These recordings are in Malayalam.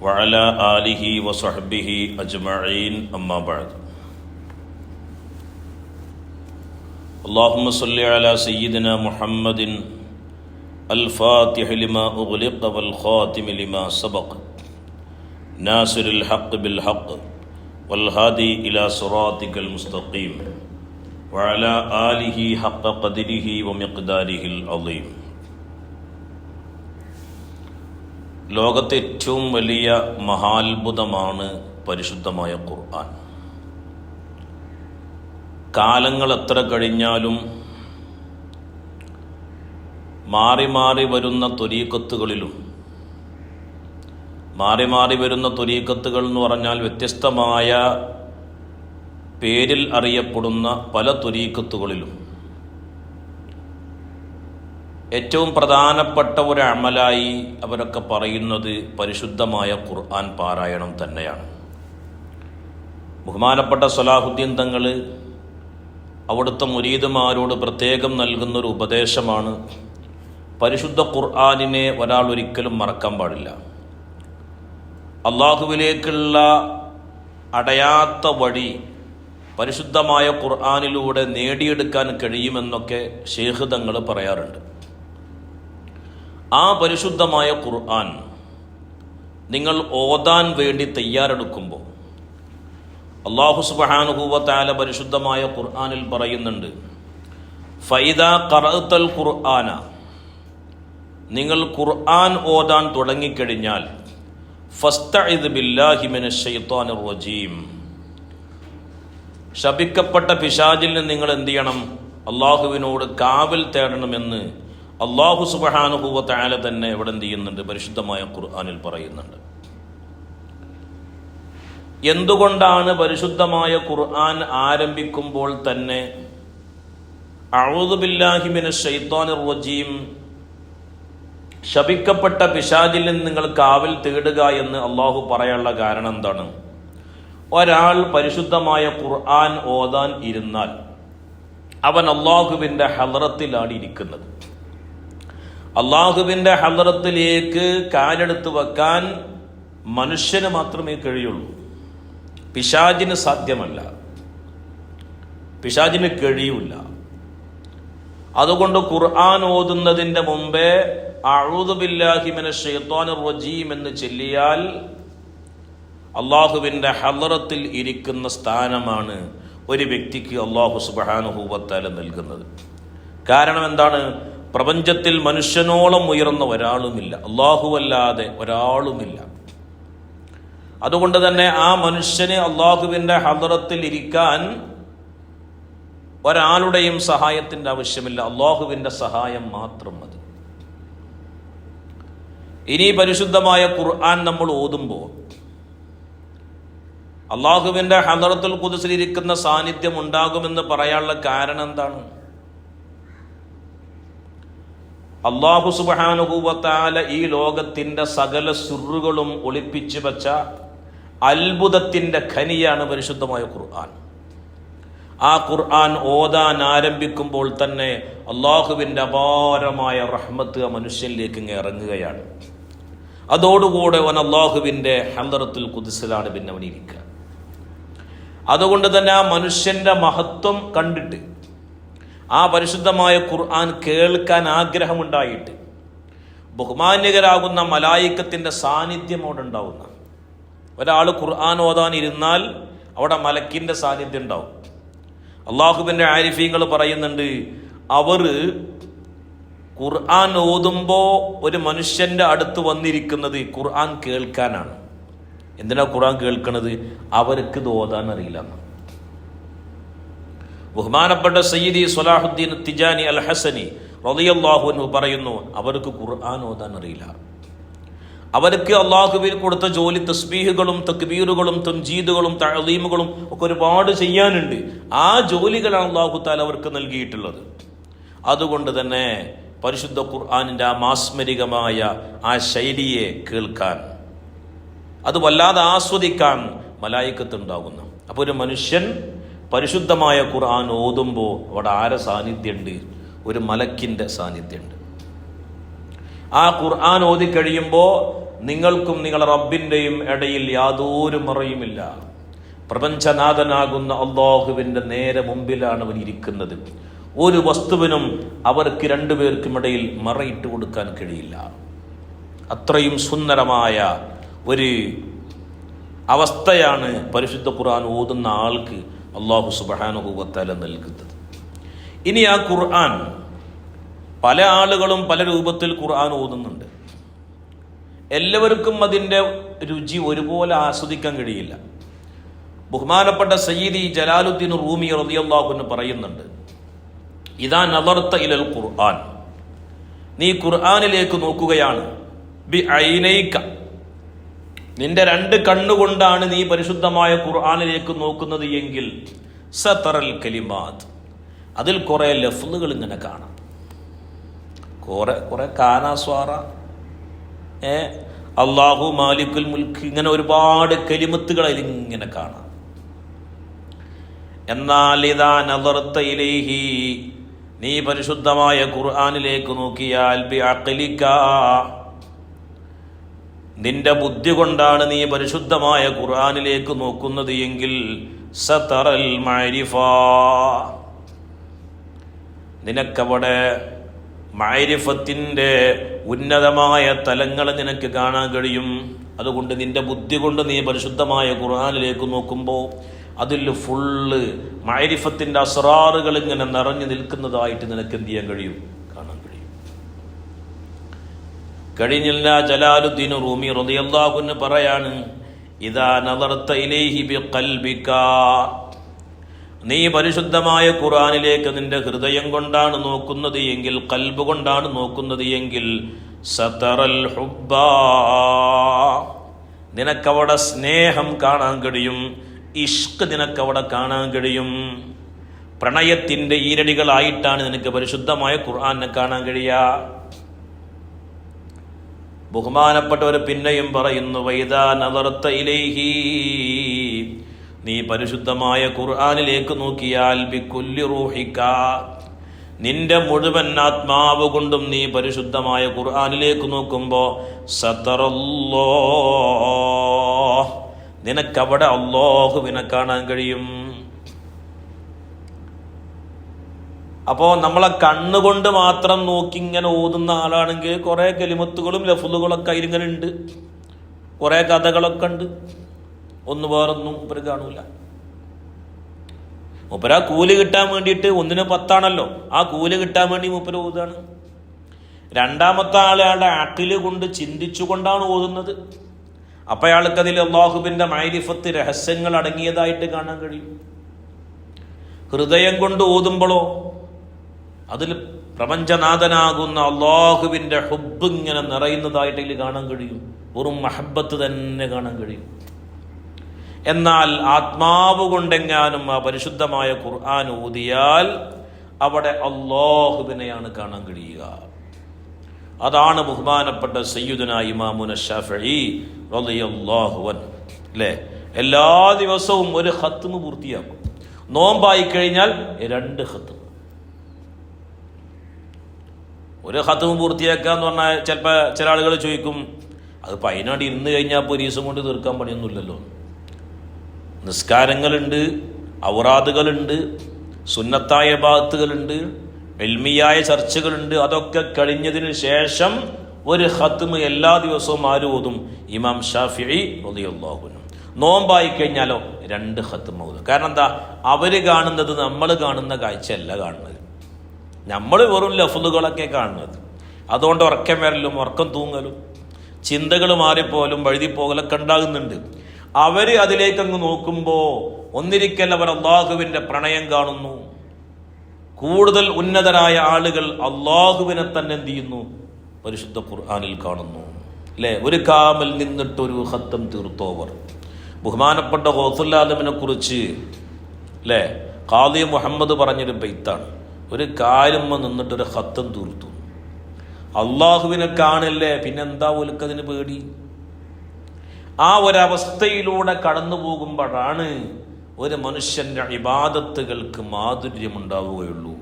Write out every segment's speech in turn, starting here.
وعلى آله وصحبه أجمعين أما بعد اللهم صل على سيدنا محمد الفاتح لما أغلق والخاتم لما سبق ناصر الحق بالحق والهادي إلى صراطك المستقيم وعلى آله حق قدره ومقداره العظيم ലോകത്തെ ഏറ്റവും വലിയ മഹാത്ഭുതമാണ് പരിശുദ്ധമായ ഖുർആൻ. കാലങ്ങൾ എത്ര കഴിഞ്ഞാലും മാറി മാറി വരുന്ന തൊരീക്കത്തുകളിലും മാറി മാറി വരുന്ന തൊരീക്കത്തുകൾ എന്ന് പറഞ്ഞാൽ വ്യത്യസ്തമായ പേരിൽ അറിയപ്പെടുന്ന പല തൊരീക്കത്തുകളിലും ഏറ്റവും പ്രധാനപ്പെട്ട ഒരു അമലായി അവരൊക്കെ പറയുന്നത് പരിശുദ്ധമായ ഖുർആൻ പാരായണം തന്നെയാണ്. ബഹുമാനപ്പെട്ട സലാഹുദ്ദീൻ തങ്ങൾ അവിടുത്തെ മുരീദുമാരോട് പ്രത്യേകം നൽകുന്നൊരു ഉപദേശമാണ് പരിശുദ്ധ ഖുർആാനിനെ ഒരാൾ ഒരിക്കലും മറക്കാൻ പാടില്ല. അള്ളാഹുവിലേക്കുള്ള അടയാത്ത വഴി പരിശുദ്ധമായ ഖുർആാനിലൂടെ നേടിയെടുക്കാൻ കഴിയുമെന്നൊക്കെ ഷേഹ് തങ്ങൾ പറയാറുണ്ട്. ആ പരിശുദ്ധമായ ഖുർആൻ നിങ്ങൾ ഓതാൻ വേണ്ടി തയ്യാറെടുക്കുമ്പോൾ അള്ളാഹു സുബാനുഭൂവത്താല പരിശുദ്ധമായ ഖുർആാനിൽ പറയുന്നുണ്ട് ഫൈദ കറത്തൽ ഖുർആന നിങ്ങൾ ഖുർആൻ ഓതാൻ തുടങ്ങിക്കഴിഞ്ഞാൽ റജീം ശപിക്കപ്പെട്ട പിശാചിൽ നിന്ന് നിങ്ങൾ എന്ത് ചെയ്യണം? അള്ളാഹുവിനോട് കാവൽ തേടണമെന്ന് അള്ളാഹു സുബഹാനുഭൂവത്തായ തന്നെ എവിടെ എന്ത് ചെയ്യുന്നുണ്ട്? പരിശുദ്ധമായ ഖുർആാനിൽ പറയുന്നുണ്ട്. എന്തുകൊണ്ടാണ് പരിശുദ്ധമായ ഖുർആൻ ആരംഭിക്കുമ്പോൾ തന്നെ അഴുതുബില്ലാഹിമിന് ഷെയ്ത്താനിർ ശപിക്കപ്പെട്ട പിശാചിൽ നിന്ന് നിങ്ങൾ കാവിൽ തേടുക എന്ന് അള്ളാഹു പറയാനുള്ള കാരണം എന്താണ്? ഒരാൾ പരിശുദ്ധമായ ഖുർആൻ ഓതാൻ ഇരുന്നാൽ അവൻ അള്ളാഹുവിന്റെ ഹലറത്തിലാണ് ഇരിക്കുന്നത്. അള്ളാഹുവിന്റെ ഹലറത്തിലേക്ക് കാലെടുത്ത് വെക്കാൻ മനുഷ്യന് മാത്രമേ കഴിയുള്ളൂ. പിശാജിന് സാധ്യമല്ല. പിശാജിന് കഴിയൂല. അതുകൊണ്ട് ഖുർആൻ ഓതുന്നതിന്റെ മുമ്പേ അഴുതുബില്ലാഹിമിന ഷെയ്ത്താൻ റജീം എന്ന് ചൊല്ലിയാൽ അള്ളാഹുവിന്റെ ഹലറത്തിൽ ഇരിക്കുന്ന സ്ഥാനമാണ് ഒരു വ്യക്തിക്ക് അള്ളാഹു സുബാനുഹൂബത്താലും നൽകുന്നത്. കാരണം എന്താണ്? പ്രപഞ്ചത്തിൽ മനുഷ്യനോളം ഉയർന്ന ഒരാളുമില്ല. അള്ളാഹുവല്ലാതെ ഒരാളുമില്ല. അതുകൊണ്ട് തന്നെ ആ മനുഷ്യന് അള്ളാഹുവിന്റെ ഹദറത്തിൽ ഇരിക്കാൻ ഒരാളുടെയും സഹായത്തിന്റെ ആവശ്യമില്ല. അള്ളാഹുവിന്റെ സഹായം മാത്രം മതി. ഇനി പരിശുദ്ധമായ ഖുർആൻ നമ്മൾ ഓതുമ്പോൾ അള്ളാഹുവിന്റെ ഹദറത്തിൽ കുതിസിലിരിക്കുന്ന സാന്നിധ്യം ഉണ്ടാകുമെന്ന് പറയാനുള്ള കാരണം എന്താണ്? അള്ളാഹു സുബാനുഭൂവത്താല ഈ ലോകത്തിന്റെ സകല സുറുകളും ഒളിപ്പിച്ചു വച്ച അത്ഭുതത്തിന്റെ ഖനിയാണ് പരിശുദ്ധമായ ഖുർആൻ. ആ ഖുർആൻ ഓതാൻ ആരംഭിക്കുമ്പോൾ തന്നെ അള്ളാഹുവിന്റെ അപാരമായ റഹ്മത്ത് ആ മനുഷ്യനിലേക്ക് ഇങ്ങ് ഇറങ്ങുകയാണ്. അതോടുകൂടെ അവൻ അള്ളാഹുവിന്റെ ഹലറത്തുൽ കുതിസിലാണ് പിന്നെ അവനിരിക്കുക. അതുകൊണ്ട് തന്നെ ആ മനുഷ്യന്റെ മഹത്വം കണ്ടിട്ട് ആ പരിശുദ്ധമായ ഖുർആൻ കേൾക്കാൻ ആഗ്രഹമുണ്ടായിട്ട് ബഹുമാന്യകരാകുന്ന മലായിക്കത്തിന്റെ സാന്നിധ്യം അവിടെ ഉണ്ടാവുന്ന. ഒരാൾ ഖുർആൻ ഓതാൻ ഇരുന്നാൽ അവിടെ മലക്കിന്റെ സാന്നിധ്യം ഉണ്ടാവും. അള്ളാഹുബിന്റെ ആരിഫീങ്ങൾ പറയുന്നുണ്ട് അവർ ഖുർആൻ ഓതുമ്പോൾ ഒരു മനുഷ്യന്റെ അടുത്ത് വന്നിരിക്കുന്നത് ഖുർആൻ കേൾക്കാനാണ്. എന്തിനാ ഖുർആൻ കേൾക്കുന്നത് അവർക്ക് ഇത് ഓതാൻ അറിയില്ല എന്ന്. ബഹുമാനപ്പെട്ട സയ്യിദി സലാഹുദ്ദീൻ തിജാനി അൽ ഹസനി റളിയല്ലാഹു അൻഹു പറയുന്നു അവർക്ക് ഖുർആൻ ഓതാൻ അറിയില്ല. അവർക്ക് അള്ളാഹുവിൽ കൊടുത്ത ജോലി തസ്ബീഹുകളും തക്ബീറുകളും തംജീദുകളും തഴലീമുകളും ഒക്കെ ഒരുപാട് ചെയ്യാനുണ്ട്. ആ ജോലികളാണ് അള്ളാഹു താല അവർക്ക് നൽകിയിട്ടുള്ളത്. അതുകൊണ്ട് തന്നെ പരിശുദ്ധ ഖുർആാനിന്റെ ആ മാസ്മരികമായ ആ ശൈലിയെ കേൾക്കാൻ അത് വല്ലാതെ ആസ്വദിക്കാൻ മലായിക്കത്തുണ്ടാകുന്നു അപ്പോൾ ഒരു മനുഷ്യൻ പരിശുദ്ധമായ ഖുർആൻ ഓതുമ്പോൾ അവിടെ ആരെ സാന്നിധ്യമുണ്ട് ഒരു മലക്കിന്റെ സാന്നിധ്യമുണ്ട് ആ ഖുർആൻ ഓതി കഴിയുമ്പോൾ നിങ്ങൾക്കും നിങ്ങളെ റബ്ബിന്റെയും ഇടയിൽ യാതൊരു മറയുമില്ല. പ്രപഞ്ചനാഥനാകുന്ന അള്ളാഹുവിന്റെ നേരെ മുമ്പിലാണ് അവൻ ഇരിക്കുന്നത്. ഒരു വസ്തുവിനും അവർക്ക് രണ്ടുപേർക്കും ഇടയിൽ മറയിട്ട് കൊടുക്കാൻ കഴിയില്ല. അത്രയും സുന്ദരമായ ഒരു അവസ്ഥയാണ് പരിശുദ്ധ ഖുർആൻ ഓതുന്ന ആൾക്ക് അള്ളാഹു സുബഹാനുഭൂവത്താല നൽകുന്നത്. ഇനി ആ ഖുർആൻ പല ആളുകളും പല രൂപത്തിൽ ഖുർആൻ ഓതുന്നുണ്ട്. എല്ലാവർക്കും അതിന്റെ രുചി ഒരുപോലെ ആസ്വദിക്കാൻ കഴിയില്ല. ബഹുമാനപ്പെട്ട സയ്യിദി ജലാലുദ്ദീൻ റൂമി റളിയല്ലാഹുവിന് പറയുന്നുണ്ട് ഇതാ നദർത്ത ഇലൽ ഖുർആൻ. നീ ഖുർആനിലേക്ക് നോക്കുകയാണ് ബി ഐനൈക നിന്റെ രണ്ട് കണ്ണുകൊണ്ടാണ് നീ പരിശുദ്ധമായ ഖുർആാനിലേക്ക് നോക്കുന്നത് എങ്കിൽ സതറൽ കലിമാത്. അതിൽ കുറെ ലഫ്ലുകൾ ഇങ്ങനെ കാണാം. കുറെ കുറെ കാനാസ്വാറ ഏ അള്ളാഹു മാലിക്കുൽ മുൽക്ക് ഇങ്ങനെ ഒരുപാട് കലിമത്തുകൾ അതിലിങ്ങനെ കാണാം. എന്നാൽ ഇതാ നദർത്ത ഇലൈഹി നീ പരിശുദ്ധമായ ഖുർആാനിലേക്ക് നോക്കിയാൽ ബി നിന്റെ ബുദ്ധി കൊണ്ടാണ് നീ പരിശുദ്ധമായ ഖുർആാനിലേക്ക് നോക്കുന്നത് എങ്കിൽ സതറൽ മഅരിഫ. നിനക്കവിടെ മാരിഫത്തിന്റെ ഉന്നതമായ തലങ്ങൾ നിനക്ക് കാണാൻ കഴിയും. അതുകൊണ്ട് നിന്റെ ബുദ്ധി കൊണ്ട് നീ പരിശുദ്ധമായ ഖുർആാനിലേക്ക് നോക്കുമ്പോൾ അതിൽ ഫുള്ള് മാരിഫത്തിന്റെ അസ്രാറുകൾ ഇങ്ങനെ നിറഞ്ഞു നിൽക്കുന്നതായിട്ട് നിനക്ക് എന്ത് ചെയ്യാൻ കഴിയും? കഴിഞ്ഞില്ല ജലാലുദ്ദീൻ റൂമി റളിയല്ലാഹുവിന് പറയാണ് ഇതാ നദർത്ത ബി കൽബിക്ക നീ പരിശുദ്ധമായ ഖുറാനിലേക്ക് നിന്റെ ഹൃദയം കൊണ്ടാണ് നോക്കുന്നത് എങ്കിൽ കൽബ് കൊണ്ടാണ് നോക്കുന്നത് എങ്കിൽ സതറൽ ഹുബ്ബ. നിനക്കവിടെ സ്നേഹം കാണാൻ കഴിയും ഇഷ്ക് നിനക്കവിടെ കാണാൻ കഴിയും. പ്രണയത്തിന്റെ ഈരടികളായിട്ടാണ് നിനക്ക് പരിശുദ്ധമായ ഖുർആാനെ കാണാൻ കഴിയുക. ബഹുമാനപ്പെട്ടവർ പിന്നെയും പറയുന്നു വൈദാ നീ പരിശുദ്ധമായ ഖുർആാനിലേക്ക് നോക്കിയാൽ ബിക്കുല്ലി റൂഹിക്ക. നിന്റെ മുഴുവൻ ആത്മാവ് കൊണ്ടും നീ പരിശുദ്ധമായ ഖുർആാനിലേക്ക് നോക്കുമ്പോൾ സത്തറല്ലോ നിനക്കവിടെ അള്ളാഹുവിനെ കാണാൻ കഴിയും. അപ്പോൾ നമ്മളെ കണ്ണുകൊണ്ട് മാത്രം നോക്കി ഇങ്ങനെ ഓതുന്ന ആളാണെങ്കിൽ കുറേ കെലിമത്തുകളും ലഫുലുകളൊക്കെ അതിലിങ്ങനെ ഉണ്ട്. കുറേ കഥകളൊക്കെ ഉണ്ട്. ഒന്ന് വേറൊന്നും ഇവർ കാണൂല. മൂപ്പര കൂലി കിട്ടാൻ വേണ്ടിയിട്ട് ഒന്നിന് പത്താണല്ലോ. ആ കൂലി കിട്ടാൻ വേണ്ടി മൂപ്പര് ഓതാണ് രണ്ടാമത്തെ ആളയാളുടെ അക്കിൽ കൊണ്ട് ചിന്തിച്ചുകൊണ്ടാണ് ഓതുന്നത്. അപ്പൊ അയാൾക്ക് അതിൽ അള്ളാഹുബിന്റെ മൈരിഫത്ത് രഹസ്യങ്ങൾ അടങ്ങിയതായിട്ട് കാണാൻ കഴിയും. ഹൃദയം കൊണ്ട് ഓതുമ്പോഴോ അതിൽ പ്രപഞ്ചനാഥനാകുന്ന അള്ളാഹുവിന്റെ ഹുബ് ഇങ്ങനെ നിറയുന്നതായിട്ട് ഇതിൽ കാണാൻ കഴിയും. വെറും മഹബത്ത് തന്നെ കാണാൻ കഴിയും. എന്നാൽ ആത്മാവ് കൊണ്ടെങ്ങാനും ആ പരിശുദ്ധമായ ഖുർആൻ ഊതിയാൽ അവിടെ അള്ളാഹുവിനെയാണ് കാണാൻ കഴിയുക. അതാണ് ബഹുമാനപ്പെട്ട സയ്യുദന ഇമാമുന ഷാഫി റളിയല്ലാഹുവൻ അല്ലേ? എല്ലാ ദിവസവും ഒരു ഹത്തുമ് പൂർത്തിയാക്കും. നോമ്പായി കഴിഞ്ഞാൽ രണ്ട് ഹത്തും ഒരു ഹത്തും പൂർത്തിയാക്കുക എന്ന് പറഞ്ഞാൽ ചിലപ്പോൾ ചില ആളുകൾ ചോദിക്കും അത് പതിനാട് ഇരുന്ന് കഴിഞ്ഞാൽ ദിവസം കൊണ്ട് തീർക്കാൻ പണിയൊന്നുമില്ലല്ലോ. നിസ്കാരങ്ങളുണ്ട് ഔറാദുകളുണ്ട് സുന്നത്തായ ഭാഗത്തുകളുണ്ട് എൽമിയായ ചർച്ചകളുണ്ട്. അതൊക്കെ കഴിഞ്ഞതിന് ശേഷം ഒരു ഹത്തുമ് എല്ലാ ദിവസവും ആര് ഓതും? ഇമാം ഷാഫി റളിയല്ലാഹുവിനും നോമ്പായി കഴിഞ്ഞാലോ രണ്ട് ഹത്തും ഓതും കാരണം എന്താ? അവർ കാണുന്നത് നമ്മൾ കാണുന്ന കാഴ്ചയല്ല കാണുന്നത്. നമ്മൾ വെറും ലഫ്ലുകളൊക്കെ കാണുന്നത്. അതുകൊണ്ട് ഉറക്കം വരലും ഉറക്കം തൂങ്ങലും ചിന്തകൾ മാറിപ്പോലും വഴുതിപ്പോകലൊക്കെ ഉണ്ടാകുന്നുണ്ട്. അവർ അതിലേക്ക് അങ്ങ് നോക്കുമ്പോൾ ഒന്നിരിക്കൽ അവർ അള്ളാഹുവിന്റെ പ്രണയം കാണുന്നു. കൂടുതൽ ഉന്നതരായ ആളുകൾ അള്ളാഹുവിനെ തന്നെ എന്ത് ചെയ്യുന്നു? പരിശുദ്ധ ഖുർആാനിൽ കാണുന്നു. അല്ലേ ഒരു കാമിൽ നിന്നിട്ടൊരു ഹത്തം തീർത്തോവർ. ബഹുമാനപ്പെട്ട ഹോസുല്ലാദമിനെ കുറിച്ച് അല്ലേ ഖാദി മുഹമ്മദ് പറഞ്ഞൊരു ബെയ്ത്താണ്. ഒരു കാലുമ്മ നിന്നിട്ടൊരു ഹത്തം തീർത്തു. അള്ളാഹുവിനെ കാണില്ലേ പിന്നെന്താ ഒലുക്കതിന് പേടി? ആ ഒരവസ്ഥയിലൂടെ കടന്നു പോകുമ്പോഴാണ് ഒരു മനുഷ്യന്റെ ഇബാദത്തുകൾക്ക് മാധുര്യമുണ്ടാവുകയുള്ളൂ.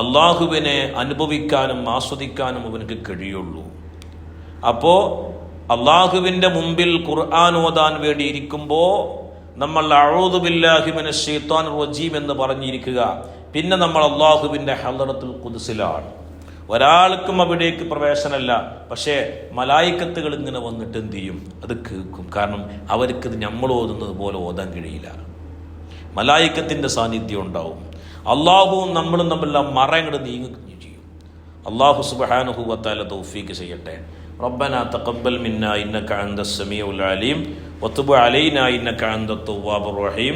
അള്ളാഹുവിനെ അനുഭവിക്കാനും ആസ്വദിക്കാനും അവനക്ക് കഴിയുള്ളൂ. അപ്പോ അള്ളാഹുവിന്റെ മുമ്പിൽ ഖുർആൻ ഓതാൻ വേണ്ടി ഇരിക്കുമ്പോൾ നമ്മൾ അഴൂതുബില്ലാഹിമിന് ഷെയ്ത്താൻ റജീം എന്ന് പറഞ്ഞിരിക്കുക. പിന്നെ നമ്മൾ അള്ളാഹുവിന്റെ ഹലറത്തുൽ കുദ്സിലാണ് ഒരാൾക്കും അവിടേക്ക് പ്രവേശനമല്ല പക്ഷേ മലായിക്കത്തുകൾ ഇങ്ങനെ വന്നിട്ട് എന്ത് ചെയ്യും അത് കേൾക്കും കാരണം അവർക്കത് നമ്മൾ ഓതുന്നത് പോലെ ഓതാൻ കഴിയില്ല മലായിക്കത്തിന്റെ സാന്നിധ്യം ഉണ്ടാവും അള്ളാഹുവും നമ്മളും തമ്മിലുള്ള മറങ്ങട് നീങ്ങുകയും ചെയ്യും അള്ളാഹു സുബ്ഹാനഹു വതആല തൗഫീക്ക് ചെയ്യട്ടെ ربنا تقبل منا إنك أنت السميع العليم وتب علينا إنك أنت التواب الرحيم